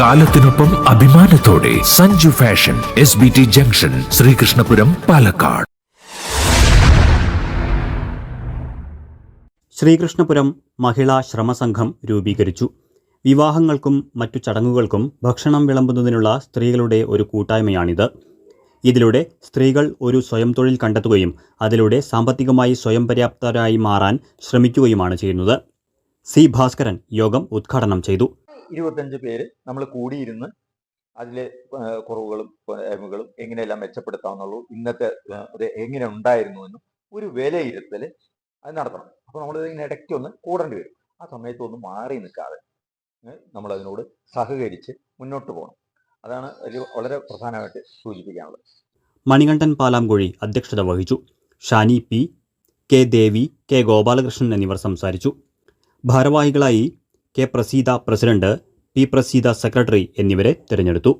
കാലത്തിനൊപ്പം അഭിമാനത്തോടെ Sanju fashion S B T junction Sreekrishnapuram Palakkad. Sreekrishnapuram മഹിളാ ശ്രമസംഘം രൂപീകരിച്ചു. വിവാഹങ്ങൾക്കും മറ്റു ചടങ്ങുകൾക്കും ഭക്ഷണം വിളമ്പുന്നതിനുള്ള സ്ത്രീകളുടെ ഒരു കൂട്ടായ്മയാണിത്. ഇതിലൂടെ സ്ത്രീകൾ ഒരു സ്വയം തൊഴിൽ കണ്ടെത്തുകയും അതിലൂടെ സാമ്പത്തികമായി സ്വയം പര്യാപ്തരായി മാറാൻ ശ്രമിക്കുകയുമാണ് ചെയ്യുന്നത്. സി ഭാസ്കരൻ യോഗം ഉദ്ഘാടനം ചെയ്തു. ഇരുപത്തഞ്ച് പേര് നമ്മൾ കൂടിയിരുന്ന് അതിലെ കുറവുകളും പോരായ്മകളും എങ്ങനെയെല്ലാം മെച്ചപ്പെടുത്താമെന്നുള്ളൂ ഇന്നത്തെ എങ്ങനെ ഉണ്ടായിരുന്നു എന്നും ഒരു വിലയിരുത്തൽ അത് നടത്തണം. അപ്പോൾ നമ്മൾ ഇതിന് ഇടയ്ക്ക് ഒന്ന് കൂടേണ്ടി വരും. ആ സമയത്തൊന്നും മാറി നിൽക്കാതെ നമ്മൾ അതിനോട് സഹകരിച്ച് മുന്നോട്ട് പോകണം. അതാണ് വളരെ പ്രധാനമായിട്ട് സൂചിപ്പിക്കാനുള്ളത്. മണികണ്ഠൻ പാലാംകുഴി അധ്യക്ഷത വഹിച്ചു. Shani P K Devi K Gopalakrishnan എന്നിവർ സംസാരിച്ചു. ഭാരവാഹികളായി K Praseetha president P Praseetha secretary എന്നിവരെ തിരഞ്ഞെടുത്തു.